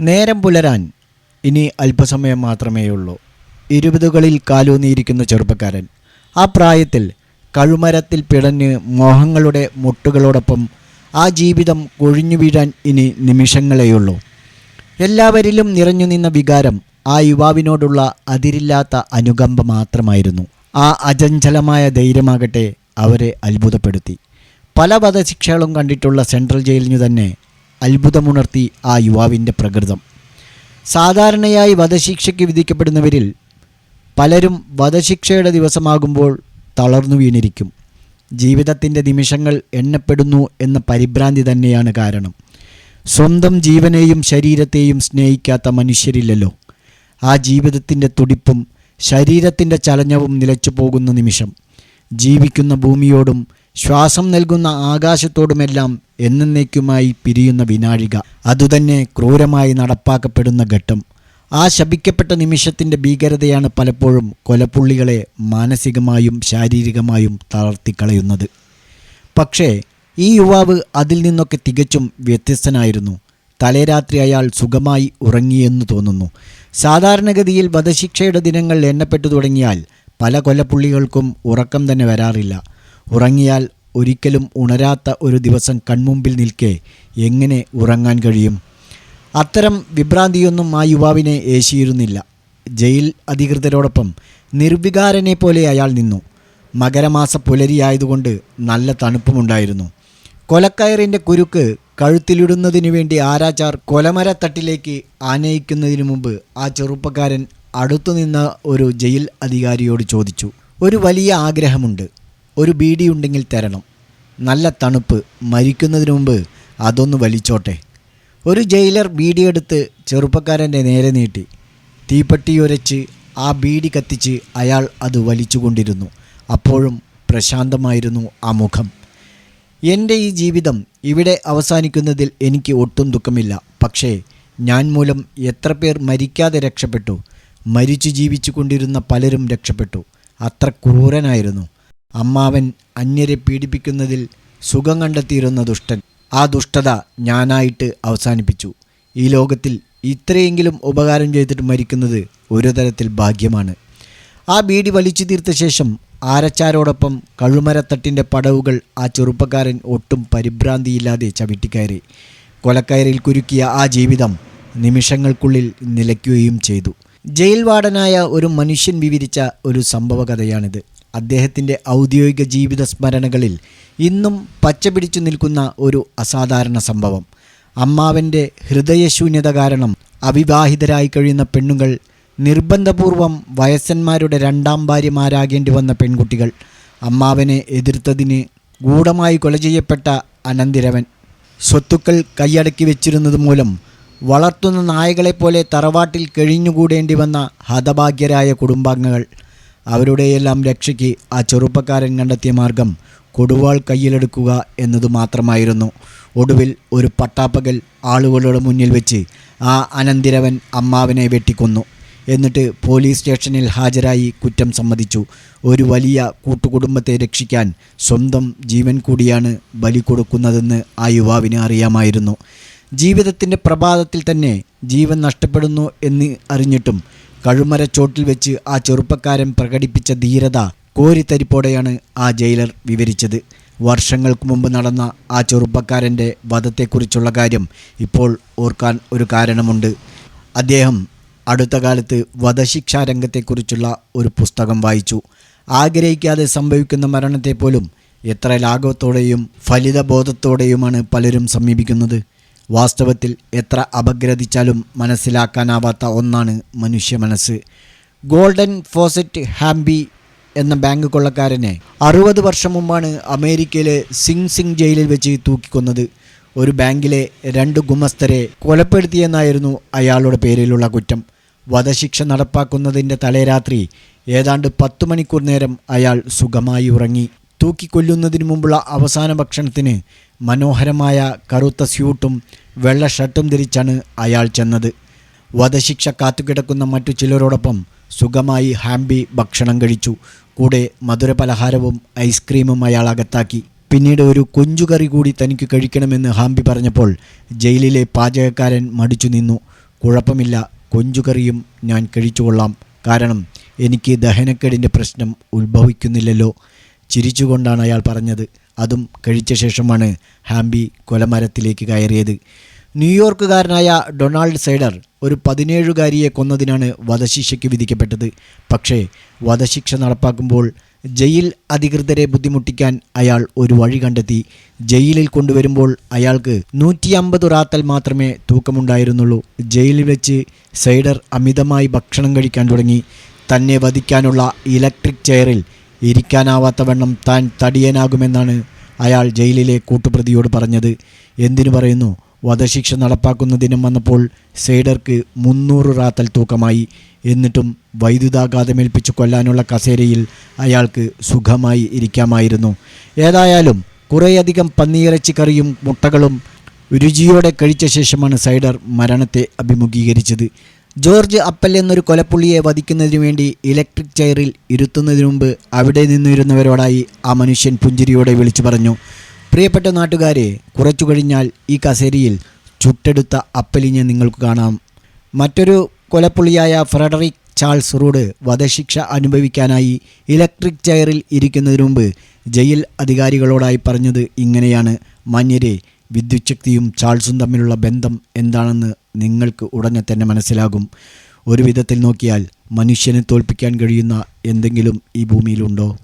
നേരം പുലരാൻ ഇനി അല്പസമയം മാത്രമേയുള്ളൂ. ഇരുപതുകളിൽ കാലൂന്നിയിരിക്കുന്ന ചെറുപ്പക്കാരൻ. ആ പ്രായത്തിൽ കഴുമരത്തിൽ പിടഞ്ഞ് മോഹങ്ങളുടെ മുട്ടുകളോടൊപ്പം ആ ജീവിതം കൊഴിഞ്ഞു വീഴാൻ ഇനി നിമിഷങ്ങളേയുള്ളൂ. എല്ലാവരിലും നിറഞ്ഞു നിന്ന വികാരം ആ യുവാവിനോടുള്ള അതിരില്ലാത്ത അനുകമ്പ മാത്രമായിരുന്നു. ആ അചഞ്ചലമായ ധൈര്യമാകട്ടെ അവരെ അത്ഭുതപ്പെടുത്തി. പല വധശിക്ഷകളും കണ്ടിട്ടുള്ള സെൻട്രൽ ജയിലിനു തന്നെ അത്ഭുതമുണർത്തി ആ യുവാവിന്റെ പ്രകൃതം. സാധാരണയായി വധശിക്ഷയ്ക്ക് വിധിക്കപ്പെടുന്നവരിൽ പലരും വധശിക്ഷയുടെ ദിവസമാകുമ്പോൾ തളർന്നു വീണിരിക്കും. ജീവിതത്തിന്റെ നിമിഷങ്ങൾ എണ്ണപ്പെടുന്നു എന്ന പരിഭ്രാന്തി തന്നെയാണ് കാരണം. സ്വന്തം ജീവനെയും ശരീരത്തെയും സ്നേഹിക്കാത്ത മനുഷ്യരില്ലല്ലോ. ആ ജീവിതത്തിന്റെ തുടിപ്പും ശരീരത്തിന്റെ ചലനവും നിലച്ചു പോകുന്ന നിമിഷം. ജീവിക്കുന്ന ഭൂമിയോടും ശ്വാസം നൽകുന്ന ആകാശത്തോടുമെല്ലാം എന്നേക്കുമായി പിരിയുന്ന വിനാഴിക. അതുതന്നെ ക്രൂരമായി നടപ്പാക്കപ്പെടുന്ന ഘട്ടം. ആ ശപിക്കപ്പെട്ട നിമിഷത്തിന്റെ ഭീകരതയാണ് പലപ്പോഴും കൊലപ്പുള്ളികളെ മാനസികമായും ശാരീരികമായും തളർത്തിക്കളയുന്നത്. പക്ഷേ ഈ യുവാവ് അതിൽ നിന്നൊക്കെ തികച്ചും വ്യത്യസ്തനായിരുന്നു. തലേരാത്രി അയാൾ സുഖമായി ഉറങ്ങിയെന്ന് തോന്നുന്നു. സാധാരണഗതിയിൽ വധശിക്ഷയുടെ ദിനങ്ങൾ എണ്ണപ്പെട്ടു തുടങ്ങിയാൽ പല കൊലപ്പുള്ളികൾക്കും ഉറക്കം തന്നെ വരാറില്ല. ഉറങ്ങിയാൽ ഒരിക്കലും ഉണരാത്ത ഒരു ദിവസം കൺമുമ്പിൽ നിൽക്കെ എങ്ങനെ ഉറങ്ങാൻ കഴിയും? അത്തരം വിഭ്രാന്തിയൊന്നും ആ യുവാവിനെ ഏശിയിരുന്നില്ല. ജയിൽ അധികൃതരോടൊപ്പം നിർവികാരനെ പോലെ അയാൾ നിന്നു. മകരമാസ പുലരിയായതുകൊണ്ട് നല്ല തണുപ്പുമുണ്ടായിരുന്നു. കൊലക്കയറിന്റെ കുരുക്ക് കഴുത്തിലിടുന്നതിനു വേണ്ടി ആരാച്ചാർ കൊലമരത്തട്ടിലേക്ക് ആനയിക്കുന്നതിനു മുമ്പ് ആ ചെറുപ്പക്കാരൻ അടുത്തുനിന്ന ഒരു ജയിൽ അധികാരിയോട് ചോദിച്ചു. ഒരു വലിയ ആഗ്രഹമുണ്ട്. ഒരു ബീഡി ഉണ്ടെങ്കിൽ തരണം. നല്ല തണുപ്പ് മരിക്കുന്നതിന് മുമ്പ് അതൊന്ന് വലിച്ചോട്ടെ. ഒരു ജയിലർ ബീഡിയെടുത്ത് ചെറുപ്പക്കാരന്റെ നേരെ നീട്ടി. തീപ്പെട്ടി ഉരച്ച് ആ ബീഡി കത്തിച്ച് അയാൾ അത് വലിച്ചുകൊണ്ടിരുന്നു. അപ്പോഴും പ്രശാന്തമായിരുന്നു ആ മുഖം. എന്റെ ഈ ജീവിതം ഇവിടെ അവസാനിക്കുന്നതിൽ എനിക്ക് ഒട്ടും ദുഃഖമില്ല. പക്ഷേ ഞാൻ മൂലം എത്ര പേർ മരിക്കാതെ രക്ഷപ്പെട്ടു. മരിച്ചു ജീവിച്ചു കൊണ്ടിരുന്ന പലരും രക്ഷപ്പെട്ടു. അത്ര ക്രൂരനായിരുന്നു. അമ്മാവൻ അന്യരെ പീഡിപ്പിക്കുന്നതിൽ സുഖം കണ്ടെത്തിയിരുന്ന ദുഷ്ടൻ. ആ ദുഷ്ടത ഞാനായിട്ട് അവസാനിപ്പിച്ചു. ഈ ലോകത്തിൽ ഇത്രയെങ്കിലും ഉപകാരം ചെയ്തിട്ട് മരിക്കുന്നത് ഒരു തരത്തിൽ ഭാഗ്യമാണ്. ആ ബീഡി വലിച്ചു തീർത്ത ശേഷം ആരച്ചാരോടൊപ്പം കഴുമരത്തട്ടിന്റെ പടവുകൾ ആ ചെറുപ്പക്കാരൻ ഒട്ടും പരിഭ്രാന്തിയില്ലാതെ ചവിട്ടിക്കയറി. കൊലക്കയറിൽ കുരുക്കിയ ആ ജീവിതം നിമിഷങ്ങൾക്കുള്ളിൽ നിലയ്ക്കുകയും ചെയ്തു. ജയിൽ വാർഡനായ ഒരു മനുഷ്യൻ വിവരിച്ച ഒരു സംഭവ കഥയാണിത് അദ്ദേഹത്തിന്റെ ഔദ്യോഗിക ജീവിത സ്മരണകളിൽ ഇന്നും പച്ചപിടിച്ചു നിൽക്കുന്ന ഒരു അസാധാരണ സംഭവം. അമ്മാവന്റെ ഹൃദയശൂന്യത കാരണം അവിവാഹിതരായി കഴിയുന്ന പെണ്ണുങ്ങൾ നിർബന്ധപൂർവം വയസ്സന്മാരുടെ രണ്ടാം ഭാര്യമാരാകേണ്ടി വന്ന പെൺകുട്ടികൾ അമ്മാവനെ എതിർത്തതിന് ഗൂഢമായി കൊല ചെയ്യപ്പെട്ട അനന്തിരവൻ. സ്വത്തുക്കൾ കൈയടക്കി വെച്ചിരുന്നത് മൂലം വളർത്തുന്ന നായകളെപ്പോലെ തറവാട്ടിൽ കഴിഞ്ഞുകൂടേണ്ടി വന്ന ഹതഭാഗ്യരായ കുടുംബാംഗങ്ങൾ അവരുടെയെല്ലാം രക്ഷയ്ക്ക് ആ ചെറുപ്പക്കാരൻ കണ്ടെത്തിയ മാർഗം കൊടുവാൾ കയ്യിലെടുക്കുക എന്നതു മാത്രമായിരുന്നു. ഒടുവിൽ ഒരു പട്ടാപ്പകൽ ആളുകളുടെ മുന്നിൽ വെച്ച് ആ അനന്തിരവൻ അമ്മാവനെ വെട്ടിക്കൊന്നു. എന്നിട്ട് പോലീസ് സ്റ്റേഷനിൽ ഹാജരായി കുറ്റം സമ്മതിച്ചു. ഒരു വലിയ കൂട്ടുകുടുംബത്തെ രക്ഷിക്കാൻ സ്വന്തം ജീവൻ കൂടിയാണ് ബലി കൊടുക്കുന്നതെന്ന് ആ യുവാവിന് അറിയാമായിരുന്നു. ജീവിതത്തിന്റെ പ്രഭാതത്തിൽ തന്നെ ജീവൻ നഷ്ടപ്പെടുന്നു എന്ന് അറിഞ്ഞിട്ടും കഴുമരച്ചോട്ടിൽ വെച്ച് ആ ചെറുപ്പക്കാരൻ പ്രകടിപ്പിച്ച ധീരത കോരിത്തരിപ്പോടെയാണ് ആ ജയിലർ വിവരിച്ചത്. വർഷങ്ങൾക്ക് മുമ്പ് നടന്ന ആ ചെറുപ്പക്കാരന്റെ വധത്തെക്കുറിച്ചുള്ള കാര്യം ഇപ്പോൾ ഓർക്കാൻ ഒരു കാരണമുണ്ട്. അദ്ദേഹം അടുത്ത കാലത്ത് വധശിക്ഷാ രംഗത്തെക്കുറിച്ചുള്ള ഒരു പുസ്തകം വായിച്ചു. ആഗ്രഹിക്കാതെ സംഭവിക്കുന്ന മരണത്തെപ്പോലും എത്ര ലാഘവത്തോടെയും ഫലിതബോധത്തോടെയുമാണ് പലരും സമീപിക്കുന്നത്. വാസ്തവത്തിൽ എത്ര അപഗ്രഥിച്ചാലും മനസ്സിലാക്കാനാവാത്ത ഒന്നാണ് മനുഷ്യ മനസ്സ്. ഗോൾഡൻ ഫോസറ്റ് ഹാംബി എന്ന ബാങ്ക് കൊള്ളക്കാരനെ അറുപത് വർഷം മുമ്പാണ് അമേരിക്കയിലെ സിംഗ് സിംഗ് ജയിലിൽ വെച്ച് തൂക്കിക്കൊന്നത്. ഒരു ബാങ്കിലെ രണ്ട് ഗുമസ്തരെ കൊലപ്പെടുത്തിയെന്നായിരുന്നു അയാളുടെ പേരിലുള്ള കുറ്റം. വധശിക്ഷ നടപ്പാക്കുന്നതിന്റെ തലേരാത്രി ഏതാണ്ട് പത്തു മണിക്കൂർ നേരം അയാൾ സുഖമായി ഉറങ്ങി. തൂക്കിക്കൊല്ലുന്നതിന് മുമ്പുള്ള അവസാന ഭക്ഷണത്തിന് മനോഹരമായ കറുത്ത സ്യൂട്ടും വെള്ള ഷർട്ടും ധരിച്ചാണ് അയാൾ ചെന്നത്. വധശിക്ഷ കാത്തുകിടക്കുന്ന മറ്റു ചിലരോടൊപ്പം സുഖമായി ഹാംബി ഭക്ഷണം കഴിച്ചു. കൂടെ മധുരപലഹാരവും ഐസ്ക്രീമും അയാൾ അകത്താക്കി. പിന്നീട് ഒരു കൊഞ്ചുകറി കൂടി തനിക്ക് കഴിക്കണമെന്ന് ഹാംബി പറഞ്ഞപ്പോൾ ജയിലിലെ പാചകക്കാരൻ മടിച്ചു നിന്നു. കുഴപ്പമില്ല കൊഞ്ചുകറിയും ഞാൻ കഴിച്ചുകൊള്ളാം. കാരണം എനിക്ക് ദഹനക്കേടിന്റെ പ്രശ്നം ഉത്ഭവിക്കുന്നില്ലല്ലോ. ചിരിച്ചുകൊണ്ടാണ് അയാൾ പറഞ്ഞത്. അതും കഴിച്ച ശേഷമാണ് ഹാംബി കൊലമരത്തിലേക്ക് കയറിയത്. ന്യൂയോർക്കുകാരനായ ഡൊണാൾഡ് സൈഡർ ഒരു പതിനേഴുകാരിയെ കൊന്നതിനാണ് വധശിക്ഷയ്ക്ക് വിധിക്കപ്പെട്ടത്. പക്ഷേ വധശിക്ഷ നടപ്പാക്കുമ്പോൾ ജയിൽ അധികൃതരെ ബുദ്ധിമുട്ടിക്കാൻ അയാൾ ഒരു വഴി കണ്ടെത്തി. ജയിലിൽ കൊണ്ടുവരുമ്പോൾ അയാൾക്ക് നൂറ്റി അമ്പത് റാത്തൽ മാത്രമേ തൂക്കമുണ്ടായിരുന്നുള്ളൂ. ജയിലിൽ വെച്ച് സൈഡർ അമിതമായി ഭക്ഷണം കഴിക്കാൻ തുടങ്ങി. തന്നെ വധിക്കാനുള്ള ഇലക്ട്രിക് ചെയറിൽ ഇരിക്കാനാവാത്തവണ്ണം താൻ തടിയനാകുമെന്നാണ് അയാൾ ജയിലിലെ കൂട്ടുപ്രതിയോട് പറഞ്ഞത്. എന്തിനു പറയുന്നു? വധശിക്ഷ നടപ്പാക്കുന്ന ദിനം വന്നപ്പോൾ സെയ്ഡർക്ക് മുന്നൂറ് റാത്തൽ തൂക്കമായി. എന്നിട്ടും വൈദ്യുതാഘാതമേൽപ്പിച്ച് കൊല്ലാനുള്ള കസേരയിൽ അയാൾക്ക് സുഖമായി ഇരിക്കാമായിരുന്നു. ഏതായാലും കുറേയധികം പന്നിയിറച്ചി കറിയും മുട്ടകളും രുചിയോടെ കഴിച്ച ശേഷമാണ് സൈഡർ മരണത്തെ അഭിമുഖീകരിച്ചത്. ജോർജ് അപ്പൽ എന്നൊരു കൊലപ്പുള്ളിയെ വധിക്കുന്നതിനു വേണ്ടി ഇലക്ട്രിക് ചെയറിൽ ഇരുത്തുന്നതിനു മുമ്പ് അവിടെ നിന്നിരുന്നവരോടായി ആ മനുഷ്യൻ പുഞ്ചിരിയോടെ വിളിച്ചു പറഞ്ഞു പ്രിയപ്പെട്ട നാട്ടുകാരെ കുറച്ചു കഴിഞ്ഞാൽ ഈ കസേരിയിൽ ചുട്ടെടുത്ത അപ്പലിനെ നിങ്ങൾക്ക് കാണാം. മറ്റൊരു കൊലപ്പുള്ളിയായ ഫ്രെഡറിക് ചാൾസ് റൂഡ് വധശിക്ഷ അനുഭവിക്കാനായി ഇലക്ട്രിക് ചെയറിൽ ഇരിക്കുന്നതിന് മുമ്പ് ജയിൽ അധികാരികളോടായി പറഞ്ഞത് ഇങ്ങനെയാണ്. മാന്യരെ വിദ്യുച്ഛക്തിയും ചാൾസും തമ്മിലുള്ള ബന്ധം എന്താണെന്ന് നിങ്ങൾക്ക് ഉടനെ തന്നെ മനസ്സിലാകും. ഒരു വിധത്തിൽ നോക്കിയാൽ മനുഷ്യനെ തോൽപ്പിക്കാൻ കഴിയുന്ന എന്തെങ്കിലും ഈ ഭൂമിയിലുണ്ടോ?